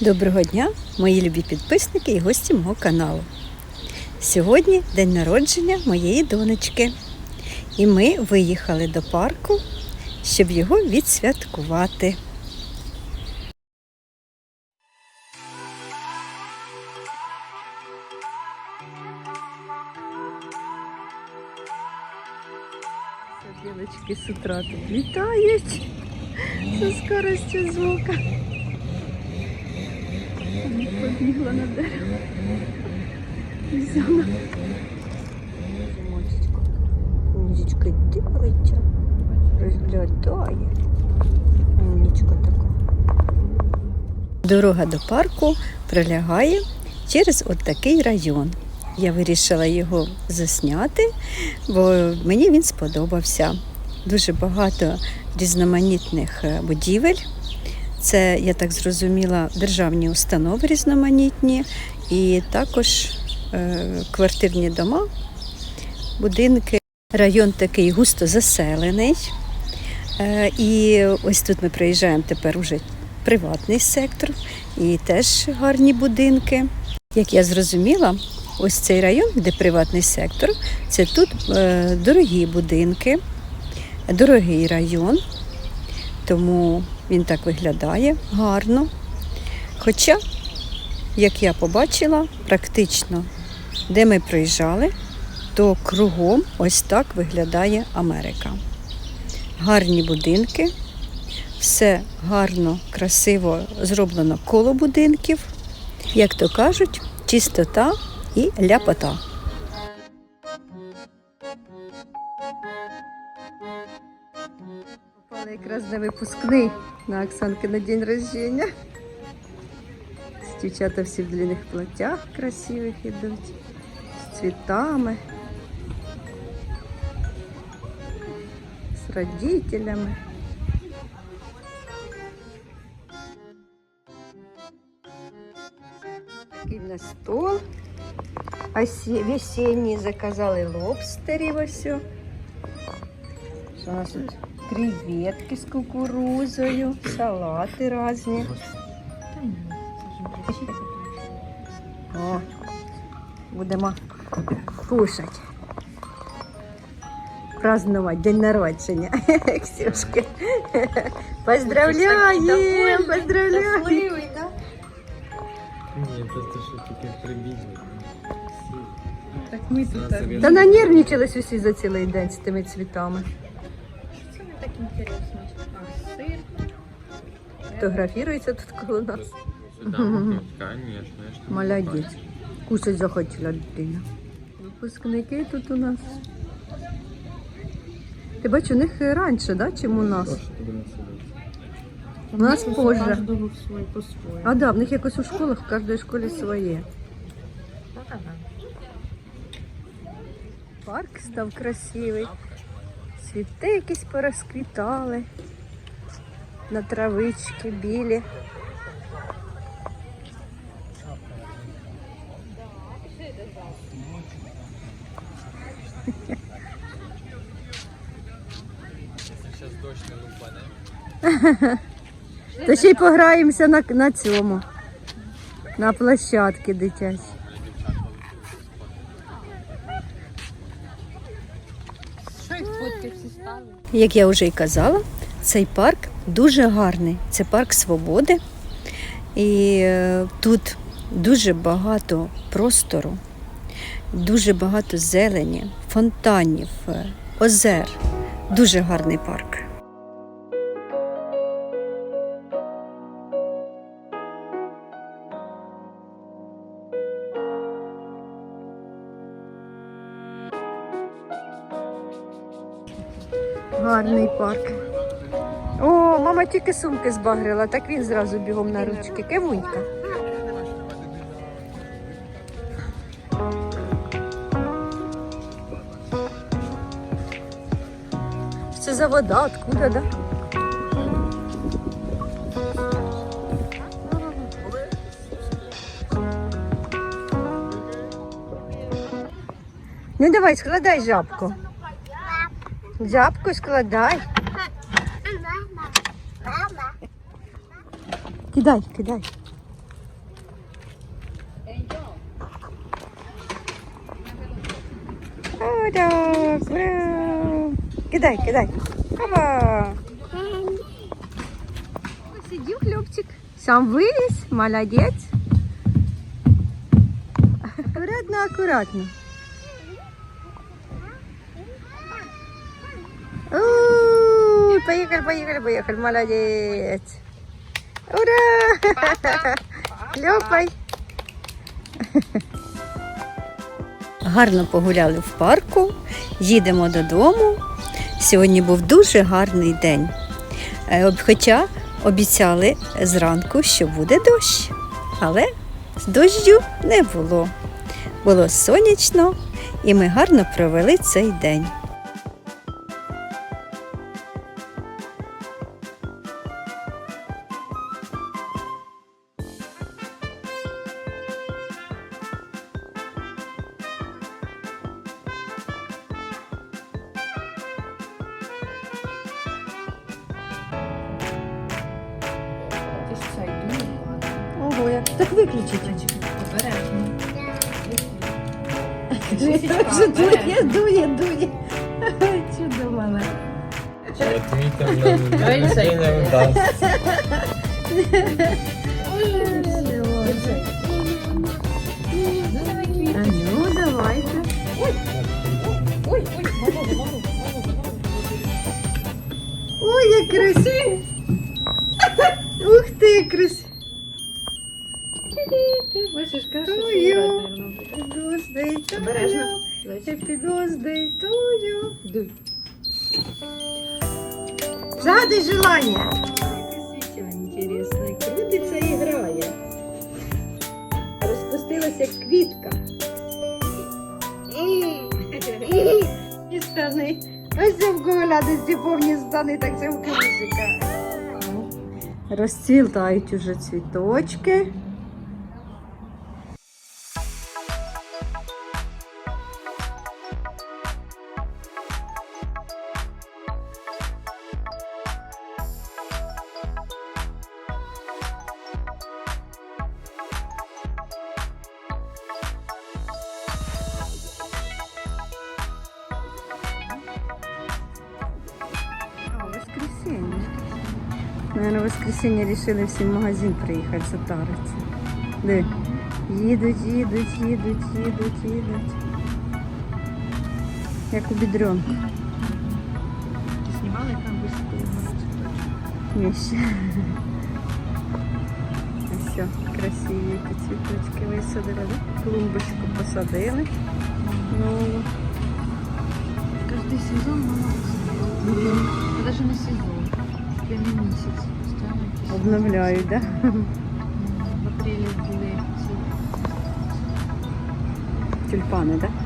Доброго дня, мої любі підписники і гості мого каналу. Сьогодні день народження моєї донечки. І ми виїхали до парку, щоб його відсвяткувати. Білочки з утра тут літають зі скоростю звука. Побігла на дерево. Взяла. Мочечко. Мужечка дивиться. Розглядає. Умнічка така. Дорога до парку пролягає через от такий район. Я вирішила його засняти, бо мені він сподобався. Дуже багато різноманітних е, будівель. Це, я так зрозуміла, державні установи різноманітні і також е, квартирні дома, будинки. Район такий густо заселений. Е, і ось тут ми приїжджаємо тепер уже приватний сектор і теж гарні будинки. Як я зрозуміла, ось цей район, де приватний сектор, це тут е, дорогі будинки, дорогий район, тому він так виглядає гарно. Хоча, як я побачила, практично, де ми проїжджали, то кругом ось так виглядає Америка. Гарні будинки, все гарно, красиво зроблено коло будинків. Як то кажуть, чистота і ляпота. Попали якраз на випускний на Оксанки на день рождения. Дівчата всі в длинних платях красивих ідуть, з цвітами, з родителями. Такий в нас стол. Осі... Весенній заказали лобстерів ось. Що у нас тут Креветки з кукурузою, салати різні. О, будемо кушати. Празднувати день народження. Ксюшки. Поздравляємо! Поздравляємо! Ні, просто що таке прибігли. Так ми тут. Та нанервничались усі за цілий день з тими цвітами. А. Фотографірується тут коло нас. Конечно. я ж не Молодець. бачу. Кушать захотіла дитина. Випускники тут у нас. Ти бачиш, у них раніше, да, чим у нас? У нас Ну, позже. Своє по-своєму. А да, в них якось у школах, в кожній школі своє. Парк став красивий. Цвіти якісь порозквітали. На травички білі. Та ще й пограємося на, на цьому. На площадці дитячій. Що їх фотки всі стали? Як я вже й казала, цей парк дуже гарний. Це парк свободи. І е, тут дуже багато простору, дуже багато зелені, фонтанів, е, озер. Дуже гарний парк. Гарний парк. О, мама тільки сумки збагрила, так він зразу бігом на ручки. Кивунька. Це за вода, откуда, да? Ну давай, складай жабку. Дзябку складай. Кидай, кидай. О, так, ура. Кидай, кидай. Опа. Сидів, хлопчик. Сам вылез, молодец. Аккуратно, аккуратно. У, Поехали, поехали, поехали, молодец. Ура! Кльопай. Гарно погуляли в парку, їдемо додому. Сьогодні був дуже гарний день. Е, Хоча обіцяли зранку, що буде дощ. Але дощу не було. Було сонячно, і ми гарно провели цей день. Так виключить. Обережно. Вже дує, дує, дує. Чудо. Отвітом нам Рельсей. не вдасться. Каша. Ой. Happy birthday to you. Happy birthday to you. Дуй. Загадай желание. Яке. Крутиться і грає. Розпустилася як квітка. І стани. Ось в голядості повні стани, так це в. Розцвітають уже цвіточки. Наверное, в воскресенье решили всі в магазин приїхати затаритися. Де? Їдуть, їдуть, їдуть, їдуть, їдуть. Як у бідренку. Знімали там високо. Ні, ще. Ось все, красиві які цвіточки висадили. да? Клумбочку посадили. Нову. Каждый сезон мама высадила. Это даже не сезон. Прямо Обновляють, так? Да? В апрелі були ці Тюльпани, так? Да?